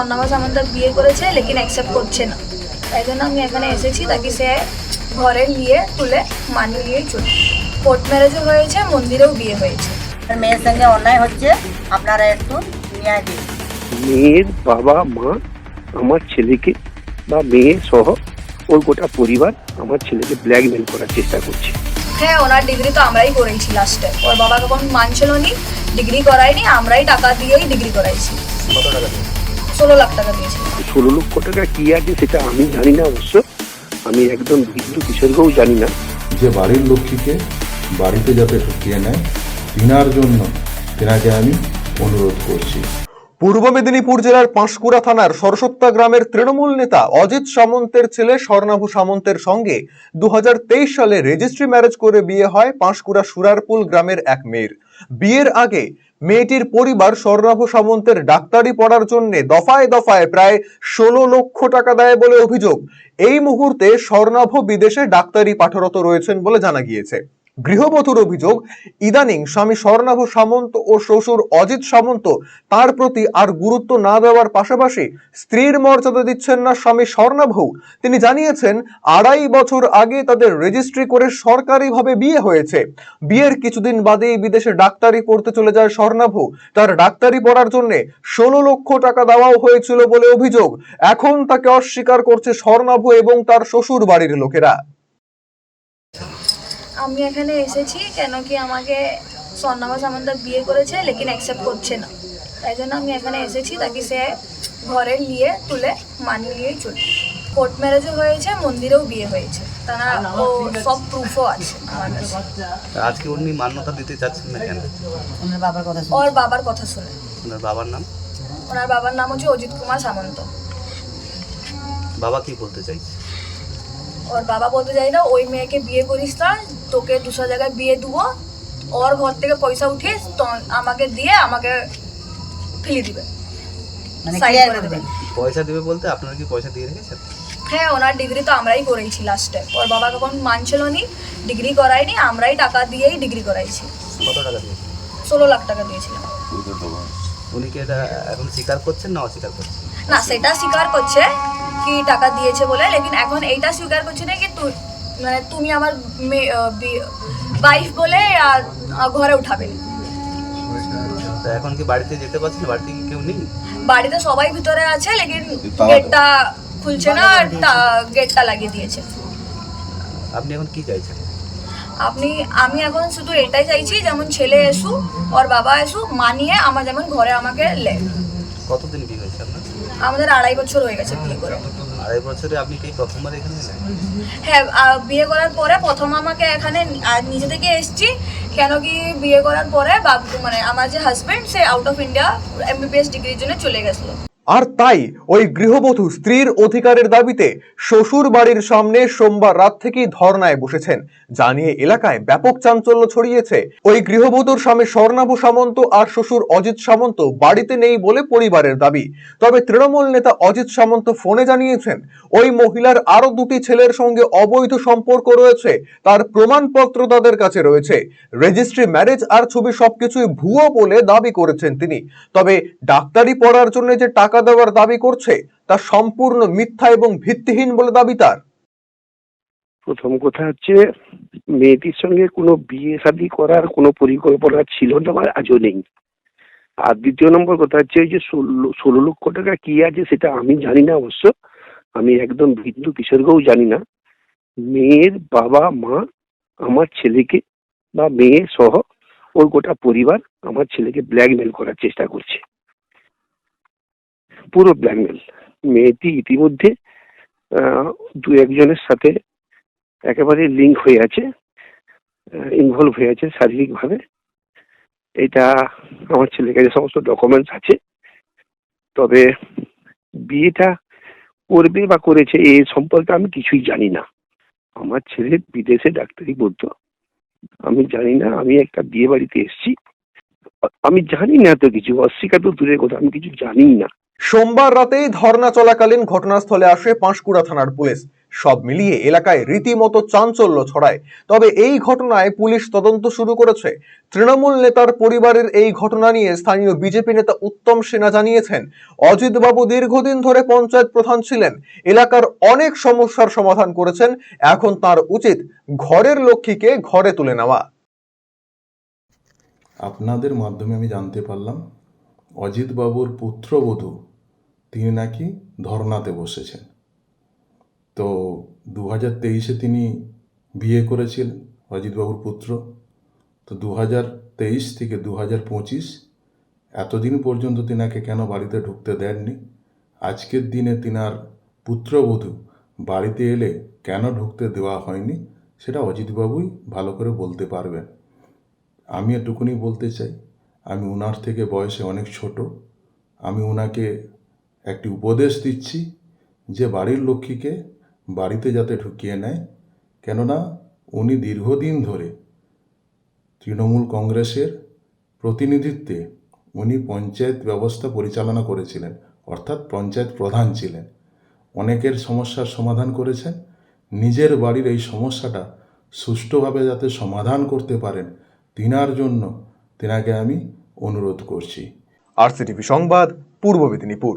স্বর্ণাবা সামন্তার বিয়ে করেছে লেকিন অ্যাকসেপ্ট করছে না। তাই জন্য আমি এখানে এসেছি তাকে সে ঘরে নিয়ে তুলে মানিয়ে নিয়েই চলে কোর্ট ম্যারেজও হয়েছে মন্দিরেও বিয়ে হয়েছে। মেয়ের সঙ্গে অন্যায় হচ্ছে আপনারা একটু ন্যায় দিন। মেয়ের বাবা মা আমার ছেলেকে বা মেয়ে সহ ওর গোটা পরিবার আমার ছেলেকে ব্ল্যাকমেল করার চেষ্টা করছে। হ্যাঁ ওনার ডিগ্রি তো আমরাই করেছি লাস্টে ওর বাবা তখন মানছিল নি ডিগ্রি করায়নি আমরাই টাকা দিয়েই ডিগ্রি করাইছি। কত টাকা ষোলো লাখ টাকা ষোলো লক্ষ টাকা কি আছে সেটা আমি জানি না অবশ্য। আমি একদম বিন্দু বিসর্গও জানি না। যে বাড়ির লক্ষ্মীকে বাড়িতে যাতে ঢুকিয়ে নেয় তিনার জন্য তেনাকে আমি অনুরোধ করছি। পূর্ব মেদিনীপুর জেলার পাঁশকুড়া থানার সরসত্তা গ্রামের তৃণমূল নেতা অজিত সামন্তের ছেলে স্বর্ণাভু সামন্তের সঙ্গে দু হাজার তেইশ সালে রেজিস্ট্রি ম্যারেজ করে বিয়ে হয় পাঁশকুড়া সুরারপুল গ্রামের এক মেয়ের। বিয়ের আগে মেয়েটির পরিবার স্বর্ণাভু সামন্তের ডাক্তারি পড়ার জন্য দফায় দফায় প্রায় ষোলো লক্ষ টাকা দেয় বলে অভিযোগ। এই মুহূর্তে স্বর্ণাভ বিদেশে ডাক্তারি পাঠরত রয়েছেন বলে জানা গিয়েছে। গৃহবধূর অভিযোগ, ইদানিং স্বামী স্বর্ণাভ সামন্ত ও শ্বশুর অজিত সামন্ত তার প্রতি আর গুরুত্ব না দেওয়ার পাশাপাশি স্ত্রীর মর্যাদা দিচ্ছেন না স্বামী স্বর্ণাভু তিনি জানিয়েছেন, আড়াই বছর আগে তাদের রেজিস্ট্রি করে সরকারিভাবে বিয়ে হয়েছে। বিয়ের কিছুদিন বাদেই বিদেশে ডাক্তারি পড়তে চলে যায় স্বর্ণাভু তার ডাক্তারি পড়ার জন্য ষোলো লক্ষ টাকা দেওয়াও হয়েছিল বলে অভিযোগ। এখন তাকে অস্বীকার করছে স্বর্ণাভু এবং তার শ্বশুর বাড়ির লোকেরা। আমি এখানে এসেছি কেন কি আমাকে স্বর্ণাবা সামন্তার বিয়ে করেছে লেকিন অ্যাকসেপ্ট করছে না। তাই জন্য আমি এখানে এসেছি তাকে সে ঘরে নিয়ে তুলে মানিয়ে নিয়েই চলে। কোর্ট ম্যারেজও হয়েছে মন্দিরেও বিয়ে হয়েছে। তারা ও সব প্রুফও আছে আজকে উনি মান্যতা দিতে চাচ্ছেন না কেন? ওনার বাবার কথা ওর বাবার কথা শুনে। ওনার বাবার নাম? ওনার বাবার নাম হচ্ছে অজিত কুমার সামন্ত। বাবা কি বলতে চাইছে? ওর বাবা বলতে চাই না ওই মেয়েকে বিয়ে করিস না তোকে দুশো জায়গায় বিয়ে দেবো। ওর ঘর থেকে পয়সা উঠিয়ে তো- আমাকে দিয়ে আমাকে ফেলে দিবে। মানে পয়সা দেবে বলতে আপনারা কি পয়সা দিয়ে রেখেছেন? হ্যাঁ ওনার ডিগ্রি তো আমরাই করেছি লাস্টে ওর বাবা তখন মানছিল নি ডিগ্রি করায়নি আমরাই টাকা দিয়েই ডিগ্রি করাইছি। কত টাকা দিয়েছে ষোলো লাখ টাকা দিয়েছিলাম। উনি কি এটা এখন স্বীকার করছেন না অস্বীকার করছেন? না সেটা স্বীকার করছে কি টাকা দিয়েছে বলে লেকিন এখন এইটা স্বীকার করছে না কি তুই মানে তুমি আমার ওয়াইফ বলে ঘরে উঠাবে এখন কি বাড়িতে যেতে পারছেন বাড়িতে কি কেউ নেই? বাড়িতে সবাই ভিতরে আছে লেকিন গেটটা খুলছে না আর গেটটা লাগিয়ে দিয়েছে। আপনি এখন কি চাইছেন? আপনি আমি এখন শুধু এটাই চাইছি যেমন ছেলে এসু ওর বাবা এসু মানিয়ে আমার যেমন ঘরে আমাকে লে কতদিন বিয়ে হয়েছে আপনার? আমাদের আড়াই বছর হয়ে গেছে বিয়ে করে। আড়াই বছরে আপনি কি প্রথমবার এখানে এলেন? হ্যাঁ আহ, বিয়ে করার পরে প্রথম আমাকে এখানে আহ, নিজে থেকে এসেছি। কেন কি বিয়ে করার পরে বাবু মানে আমার যে হাজবেন্ড সে আউট অফ ইন্ডিয়া এমবিবিএস ডিগ্রির জন্য চলে গেছিল। আর তাই ওই গৃহবধূ স্ত্রীর অধিকারের দাবিতে শ্বশুর বাড়ির সামনে সোমবার রাত থেকেই ধর্নায় বসেছেন। জানিয়ে এলাকায় ব্যাপক চাঞ্চল্য ছড়িয়েছে। ওই গৃহবধূর স্বামী স্বর্ণাভ সামন্ত আর শ্বশুর অজিত সামন্ত বাড়িতে নেই বলে পরিবারের দাবি। তবে তৃণমূল নেতা অজিত সামন্ত ফোনে জানিয়েছেন, ওই মহিলার আরও দুটি ছেলের সঙ্গে অবৈধ সম্পর্ক রয়েছে, তার প্রমাণপত্র তাদের কাছে রয়েছে। রেজিস্ট্রি ম্যারেজ আর ছবি সবকিছুই ভুয়ো বলে দাবি করেছেন তিনি। তবে ডাক্তারি পড়ার জন্য যে টাকা দেওয়ার দাবি করছে, তা সম্পূর্ণ মিথ্যা এবং ভিত্তিহীন বলে দাবি তার। প্রথম কথা হচ্ছে, মেয়েটির সঙ্গে কোনো বিয়ে শাদী করার কোনো পরিকল্পনা ছিল না আমার আজও নেই। আর দ্বিতীয় নম্বর কথা হচ্ছে ওই যে ষোলো লক্ষ টাকা কি আছে সেটা আমি জানি না অবশ্য। আমি একদম বিন্দু বিসর্গও জানি না। মেয়ের বাবা, মা, আমার ছেলেকে বা মেয়ে সহ ওর গোটা পরিবার আমার ছেলেকে ব্ল্যাকমেল করার চেষ্টা করছে। পুরো ব্ল্যাকমেল মেয়েটি ইতিমধ্যে দু একজনের সাথে একেবারে লিঙ্ক হয়ে আছে ইনভলভ হয়ে আছে শারীরিকভাবে। এটা আমার ছেলের কাছে সমস্ত ডকুমেন্টস আছে। তবে বিয়েটা করবে বা করেছে এ সম্পর্কে আমি কিছুই জানি না। আমার ছেলে বিদেশে ডাক্তারি পড়তো। আমি জানি না, আমি একটা বিয়ে বাড়িতে এসেছি। আমি জানি না তো কিছু। অস্বীকার তো দূরের কথা, আমি কিছু জানি না। সোমবার রাতেই ধর্না চলাকালীন ঘটনাস্থলে আসে পাঁশকুড়া থানার পুলিশ। সব মিলিয়ে এলাকায় রীতিমতো চাঞ্চল্য ছড়ায়। তবে এই ঘটনায় পুলিশ তদন্ত শুরু করেছে। তৃণমূল নেতার পরিবারের এই ঘটনা নিয়ে স্থানীয় বিজেপি নেতা উত্তম সেনা জানিয়েছেন অজিত বাবু দীর্ঘদিন ধরে পঞ্চায়েত প্রধান ছিলেন। এলাকার অনেক সমস্যার সমাধান করেছেন। এখন তার উচিত ঘরের লক্ষ্মীকে ঘরে তুলে নেওয়া। আপনাদের মাধ্যমে আমি জানতে পারলাম, অজিতবাবুর পুত্রবধূ তিনি নাকি ধর্নাতে বসেছেন। তো দু হাজার তেইশে তিনি বিয়ে করেছিলেন, অজিতবাবুর পুত্র। তো দু হাজার তেইশ থেকে দু হাজার পঁচিশ, এতদিন পর্যন্ত তিনাকে কেন বাড়িতে ঢুকতে দেননি? আজকের দিনে তিনার পুত্রবধূ বাড়িতে এলে কেন ঢুকতে দেওয়া হয়নি, সেটা অজিতবাবুই ভালো করে বলতে পারবেন। আমি এটুকুনি বলতে চাই, আমি ওনার থেকে বয়সে অনেক ছোট, আমি ওনাকে একটি উপদেশ দিচ্ছি যে বাড়ির লক্ষ্মীকে বাড়িতে যাতে ঢুকিয়ে নেয়, কেননা উনি দীর্ঘদিন ধরে তৃণমূল কংগ্রেসের প্রতিনিধিত্বে উনি পঞ্চায়েত ব্যবস্থা পরিচালনা করেছিলেন, অর্থাৎ পঞ্চায়েত প্রধান ছিলেন। অনেকের সমস্যার সমাধান করেছেন, নিজের বাড়ির এই সমস্যাটা সুষ্ঠুভাবে যাতে সমাধান করতে পারেন, তিনার জন্য তিনাকে আমি অনুরোধ করছি। আরসিটিভি সংবাদ, পূর্ব মেদিনীপুর।